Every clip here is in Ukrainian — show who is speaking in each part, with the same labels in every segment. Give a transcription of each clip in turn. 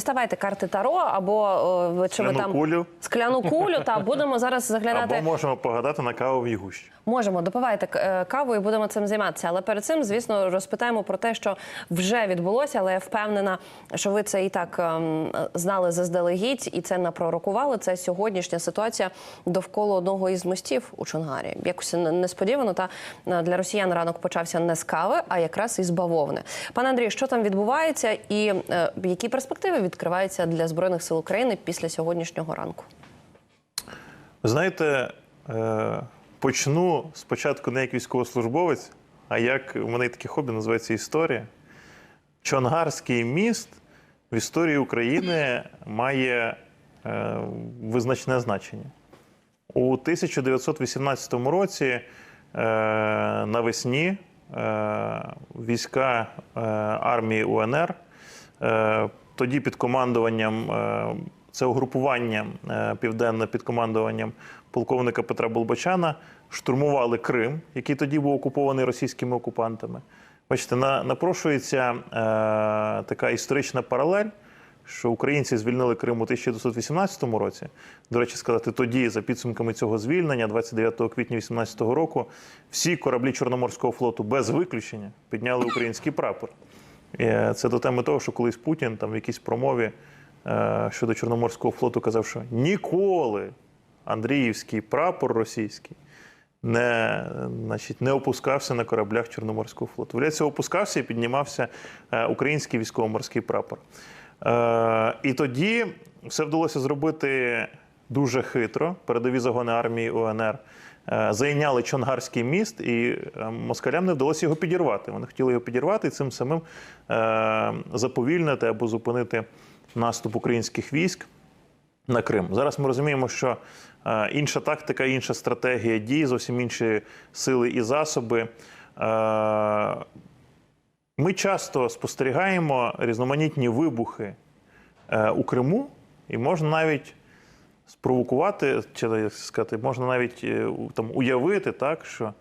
Speaker 1: Діставайте карти Таро або чи ви там
Speaker 2: кулю.
Speaker 1: скляну кулю. Та будемо зараз заглядати.
Speaker 2: Або можемо погадати на кавовій гущі.
Speaker 1: Можемо допивайте е, каву і будемо цим займатися. Але перед цим, звісно, розпитаємо про те, що вже відбулося. Але я впевнена, що ви це і так ем, знали заздалегідь, і це напророкували. Це сьогоднішня ситуація довкола одного із мостів у Чонгарі. Якось несподівано. Та е, для росіян ранок почався не з кави, а якраз із бавовни. Пане Андрій, що там відбувається, і е, які перспективи відкриваються для збройних сил України після сьогоднішнього ранку?
Speaker 2: Знаєте, е, почну спочатку не як військовослужбовець, а як у мене є таке хобі, називається історія. Чонгарський міст в історії України має е, визначне значення. У 1918 році е, навесні війська армії УНР, тоді під командуванням, е, це угрупування е, південне під командуванням полковника Петра Болбочана, штурмували Крим, який тоді був окупований російськими окупантами. Бачите, на, напрошується е, така історична паралель що українці звільнили Крим у 1918 році. До речі, сказати, тоді, за підсумками цього звільнення, 29 квітня 2018 року, всі кораблі Чорноморського флоту без виключення підняли український прапор. Е, Це до теми того, що колись Путін там в якійсь промові е, щодо Чорноморського флоту казав, що ніколи Андріївський прапор російський не, значить, не опускався на кораблях Чорноморського флоту. Виявляється, опускався і піднімався е, український військово-морський прапор. І тоді все вдалося зробити дуже хитро. Передові загони армії УНР зайняли Чонгарський міст, і е, москалям не вдалося його підірвати. Вони хотіли його підірвати і цим самим е, заповільнити або зупинити наступ українських військ на Крим. Зараз ми розуміємо, що е, інша тактика, інша стратегія дій, зовсім інші сили і засоби. Е, ми часто спостерігаємо різноманітні вибухи е, у Криму, і можна навіть спровокувати, чи як сказати, можна навіть е, там уявити, так, що, е,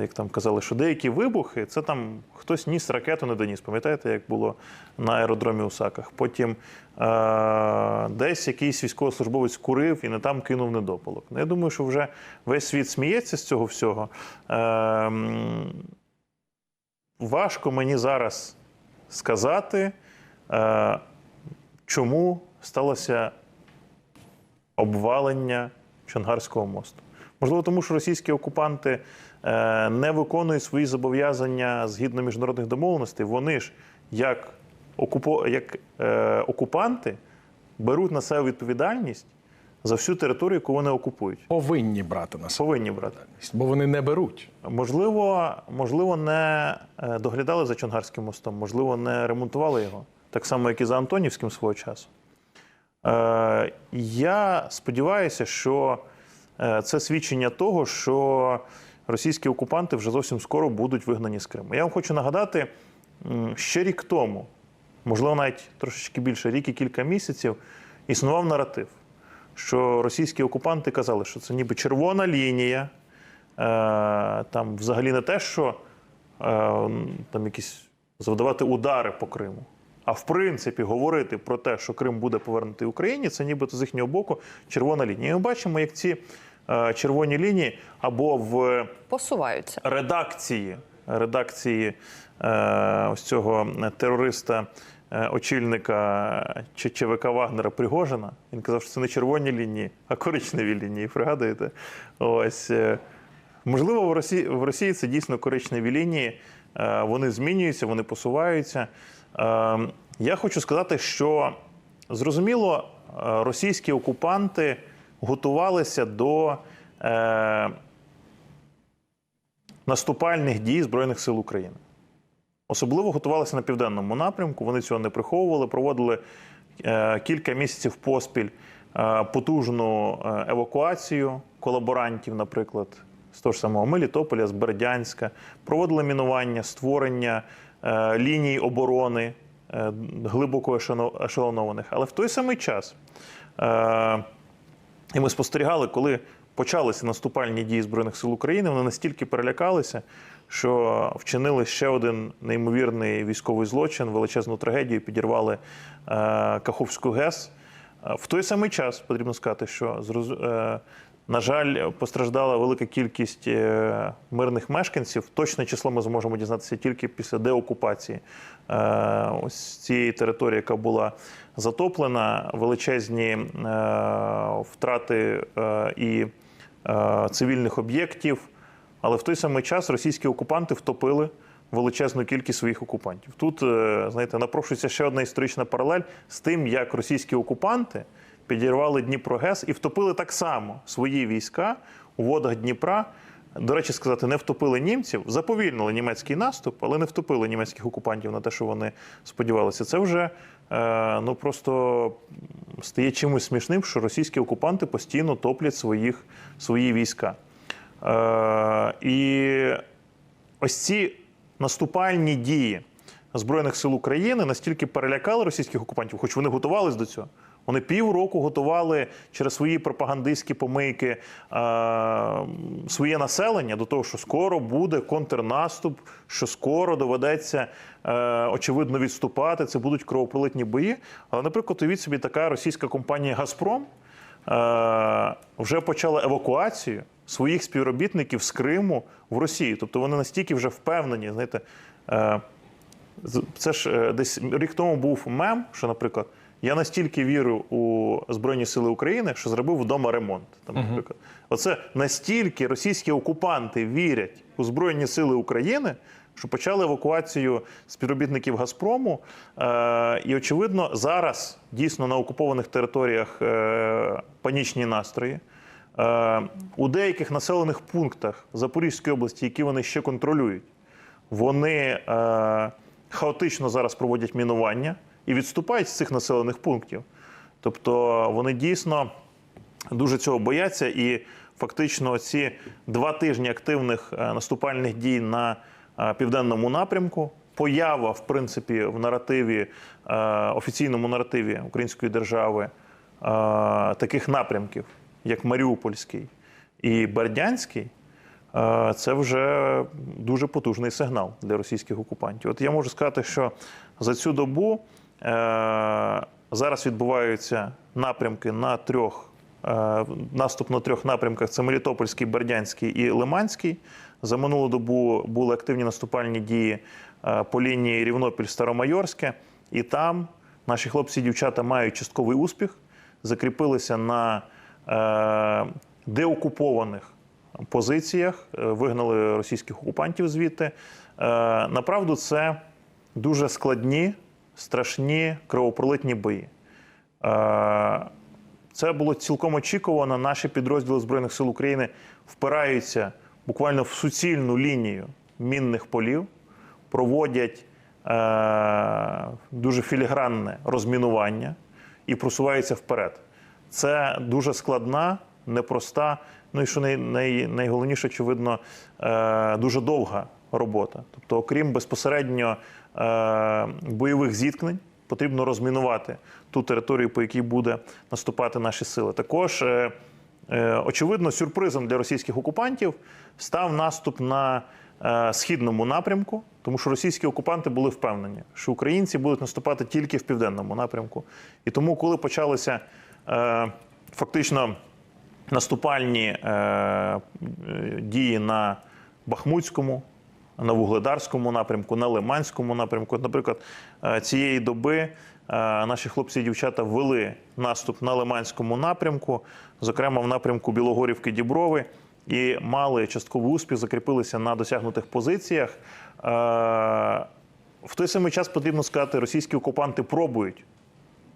Speaker 2: як там казали, що деякі вибухи це там хтось ніс ракету не доніс. Пам'ятаєте, як було на аеродромі у Саках? Потім е, десь якийсь військовослужбовець курив і не там кинув недопалок. Ну, я думаю, що вже весь світ сміється з цього всього. Е, важко мені зараз сказати, е, чому сталося обвалення Чонгарського мосту. Можливо, тому що російські окупанти е, не виконують свої зобов'язання згідно міжнародних домовленостей. Вони ж, як, окупо, як е, окупанти, беруть на себе відповідальність за всю територію, яку вони окупують.
Speaker 3: Повинні брати на себе,
Speaker 2: Повинні брати.
Speaker 3: бо вони не беруть.
Speaker 2: Можливо, можливо, не е, доглядали за Чонгарським мостом, можливо, не ремонтували його, так само, як і за Антонівським свого часу. Е, Я сподіваюся, що е, це свідчення того, що російські окупанти вже зовсім скоро будуть вигнані з Криму. Я вам хочу нагадати, ще рік тому, можливо, навіть трошечки більше, рік і кілька місяців, існував наратив, що російські окупанти казали, що це ніби червона лінія. Е, Там взагалі не те, що там якісь завдавати удари по Криму. А в принципі, говорити про те, що Крим буде повернутий Україні, це нібито з їхнього боку червона лінія. І ми бачимо, як ці е, червоні лінії або в
Speaker 1: Посуваються.
Speaker 2: редакції, редакції е, ось цього терориста, е, очільника ЧВК Вагнера Пригожина. Він казав, що це не червоні лінії, а коричневі лінії. Пригадуєте? Ось. Можливо, в Росії, в Росії це дійсно коричневі лінії. Вони змінюються, вони посуваються. Е, Я хочу сказати, що зрозуміло, е, російські окупанти готувалися до е, наступальних дій Збройних сил України. Особливо готувалися на південному напрямку. Вони цього не приховували, проводили е, кілька місяців поспіль потужну евакуацію колаборантів, наприклад, з того ж самого Мелітополя, з Бердянська, проводили мінування, створення ліній оборони е, глибоко ешелонованих. Але в той самий час е, і ми спостерігали, коли почалися наступальні дії Збройних сил України, вони настільки перелякалися, що вчинили ще один неймовірний військовий злочин, величезну трагедію, підірвали е, Каховську ГЕС. Е, В той самий час потрібно сказати, що е, на жаль, постраждала велика кількість е, мирних мешканців. Точне число ми зможемо дізнатися тільки після деокупації е, ось цієї території, яка була затоплена. Величезні е, втрати і цивільних об'єктів. Але в той самий час російські окупанти втопили величезну кількість своїх окупантів. Тут, знаєте, напрошується ще одна історична паралель з тим, як російські окупанти підірвали Дніпро ГЕС і втопили так само свої війська у водах Дніпра. До речі, сказати, не втопили німців, заповільнили німецький наступ, але не втопили німецьких окупантів на те, що вони сподівалися. Це вже е, ну просто стає чимось смішним, що російські окупанти постійно топлять своїх, свої війська. Е, і ось ці наступальні дії Збройних сил України настільки перелякали російських окупантів, хоч вони готувались до цього. Вони півроку готували через свої пропагандистські помийки е, своє населення до того, що скоро буде контрнаступ, що скоро доведеться е, очевидно відступати. Це будуть кровопролитні бої. Але, наприклад, уявіть собі, така російська компанія Газпром е, вже почала евакуацію своїх співробітників з Криму в Росію. Тобто вони настільки вже впевнені, знаєте. Е, це ж е, десь рік тому був мем, що, наприклад, я настільки вірю у Збройні Сили України, що зробив вдома ремонт. Там, наприклад. Оце настільки російські окупанти вірять у Збройні Сили України, що почали евакуацію співробітників Газпрому. Е, і, очевидно, зараз дійсно на окупованих територіях е, панічні настрої. Е, у деяких населених пунктах Запорізької області, які вони ще контролюють, вони е, хаотично зараз проводять мінування і відступають з цих населених пунктів. Тобто вони дійсно дуже цього бояться, і фактично ці два тижні активних е, наступальних дій на е, південному напрямку. Поява, в принципі, в наративі е, офіційному наративі Української держави таких напрямків, як Маріупольський і Бердянський, це вже дуже потужний сигнал для російських окупантів. От я можу сказати, що за цю добу зараз відбуваються напрямки на трьох. е, Наступ на трьох напрямках це Мелітопольський, Бердянський і Лиманський. За минулу добу були активні наступальні дії е, по лінії Рівнопіль-Старомайорське. І там наші хлопці і дівчата мають частковий успіх, закріпилися на е, деокупованих позиціях, е, вигнали російських окупантів звідти. Е, Направду, це дуже складні, страшні кровопролитні бої. Е, Це було цілком очікувано. Наші підрозділи Збройних сил України впираються буквально в суцільну лінію мінних полів, проводять е, дуже філігранне розмінування і просуваються вперед. Це дуже складна, непроста, ну і що най, най, найголовніше, очевидно, е, дуже довга робота. Тобто, окрім безпосередньо е, бойових зіткнень, потрібно розмінувати ту територію, по якій буде наступати наші сили. Також, е, е, очевидно, сюрпризом для російських окупантів став наступ на е, східному напрямку, тому що російські окупанти були впевнені, що українці будуть наступати тільки в південному напрямку. І тому, коли почалися е, фактично наступальні е, е, дії на Бахмутському, на Вугледарському напрямку, на Лиманському напрямку. Наприклад, е, цієї доби е, наші хлопці і дівчата вели наступ на Лиманському напрямку, зокрема в напрямку Білогорівки Діброви, і мали частковий успіх, закріпилися на досягнутих позиціях. Е, В той самий час потрібно сказати, російські окупанти пробують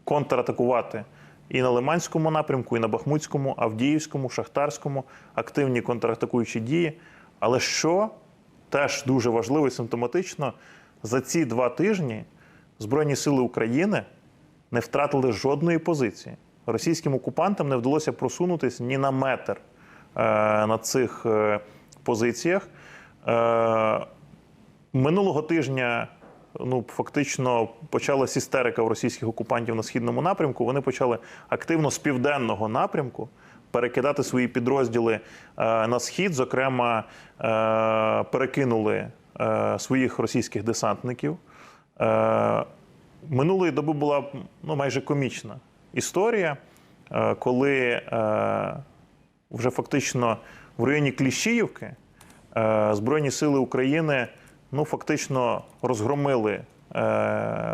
Speaker 2: контратакувати і на Лиманському напрямку, і на Бахмутському, Авдіївському, Шахтарському активні контратакуючі дії. Але що теж дуже важливо і симптоматично, за ці два тижні Збройні сили України не втратили жодної позиції. Російським окупантам не вдалося просунутися ні на метр е, на цих е, позиціях. Е, Минулого тижня ну, фактично почалась істерика у російських окупантів на східному напрямку. Вони почали активно з південного напрямку перекидати свої підрозділи е, на схід. Зокрема, е, перекинули е, своїх російських десантників. Минулої доби була ну, майже комічна історія, коли вже фактично в районі Кліщіївки Збройні сили України ну, фактично розгромили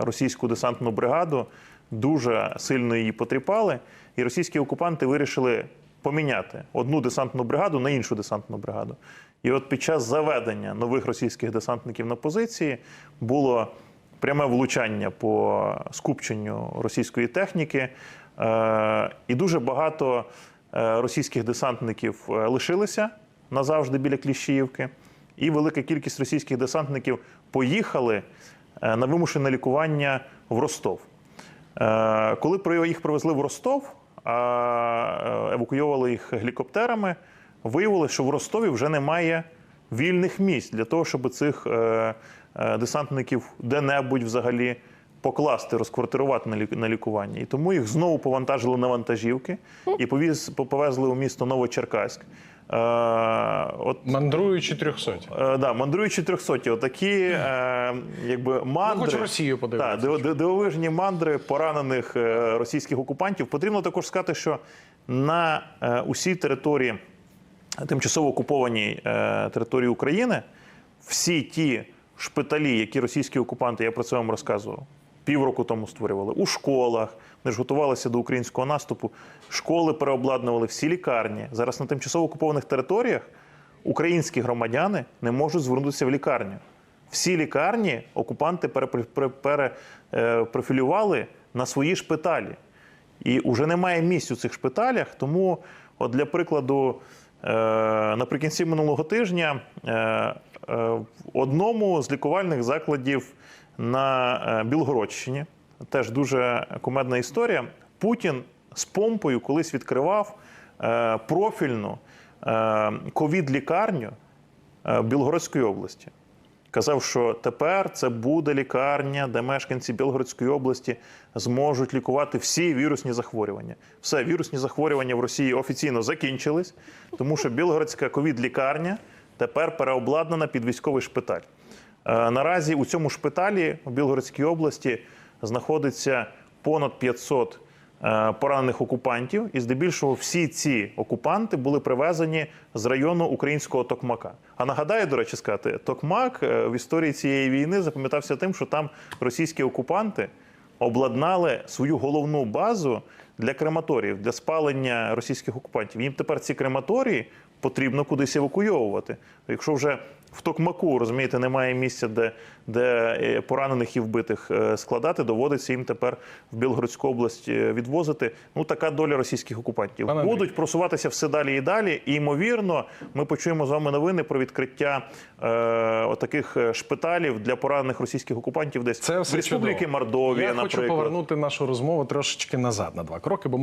Speaker 2: російську десантну бригаду, дуже сильно її потріпали, і російські окупанти вирішили поміняти одну десантну бригаду на іншу десантну бригаду. І от під час заведення нових російських десантників на позиції було пряме влучання по скупченню російської техніки, Е, і дуже багато е, російських десантників е, лишилися назавжди біля Кліщіївки, і велика кількість російських десантників поїхали на вимушене лікування в Ростов. Коли їх привезли в Ростов, евакуйовували їх гелікоптерами, виявилося, що в Ростові вже немає вільних місць для того, щоб цих е, е, десантників де-небудь взагалі покласти, розквартирувати на лі- на лікування. І тому їх знову повантажили на вантажівки і повезли у місто Новочеркаськ. Е, От
Speaker 3: Мандруючи трьохсоті.
Speaker 2: Е, да, мандруючі трьохсоті, отакі е, якби мандри.
Speaker 3: хоч Росію подивитися.
Speaker 2: Див- дивовижні мандри поранених е, російських окупантів. Потрібно також сказати, що на усій території, тимчасово окупованій території України, всі ті шпиталі, які російські окупанти, я про це вам розказував, півроку тому створювали у школах. Вони ж готувалися до українського наступу. Школи переобладнували всі лікарні. Зараз на тимчасово окупованих територіях українські громадяни не можуть звернутися в лікарню. Всі лікарні окупанти перепрофілювали на свої шпиталі. І вже немає місць у цих шпиталях. Тому, от для прикладу, е, наприкінці минулого тижня е, е, в одному з лікувальних закладів на е, Білгородщині, теж дуже кумедна історія. Путін з помпою колись відкривав е, профільну е, ковід-лікарню е, Білгородської області. Казав, що тепер це буде лікарня, де мешканці Білгородської області зможуть лікувати всі вірусні захворювання. Все, вірусні захворювання в Росії офіційно закінчились, тому що Білгородська ковід-лікарня тепер переобладнана під військовий шпиталь. Наразі у цьому шпиталі у Білгородській області знаходиться понад 500 е, поранених окупантів, і здебільшого всі ці окупанти були привезені з району українського Токмака. А нагадаю, до речі, сказати, Токмак е, в історії цієї війни запам'ятався тим, що там російські окупанти обладнали свою головну базу для крематоріїв, для спалення російських окупантів. Їм тепер ці крематорії потрібно кудись евакуйовувати. Якщо вже в Токмаку, розумієте, немає місця, де, де е, поранених і вбитих е, складати, доводиться їм тепер в Білгородську область е, відвозити. Ну така доля російських окупантів.
Speaker 3: Пане Андрій.
Speaker 2: Будуть просуватися все далі і далі. І ймовірно, ми почуємо з вами новини про відкриття е, отаких шпиталів для поранених російських окупантів десь
Speaker 3: Це
Speaker 2: в Республіки
Speaker 3: чудово.
Speaker 2: Мордовія,
Speaker 3: Я
Speaker 2: наприклад.
Speaker 3: хочу повернути нашу розмову трошечки назад на два кроки, бо ми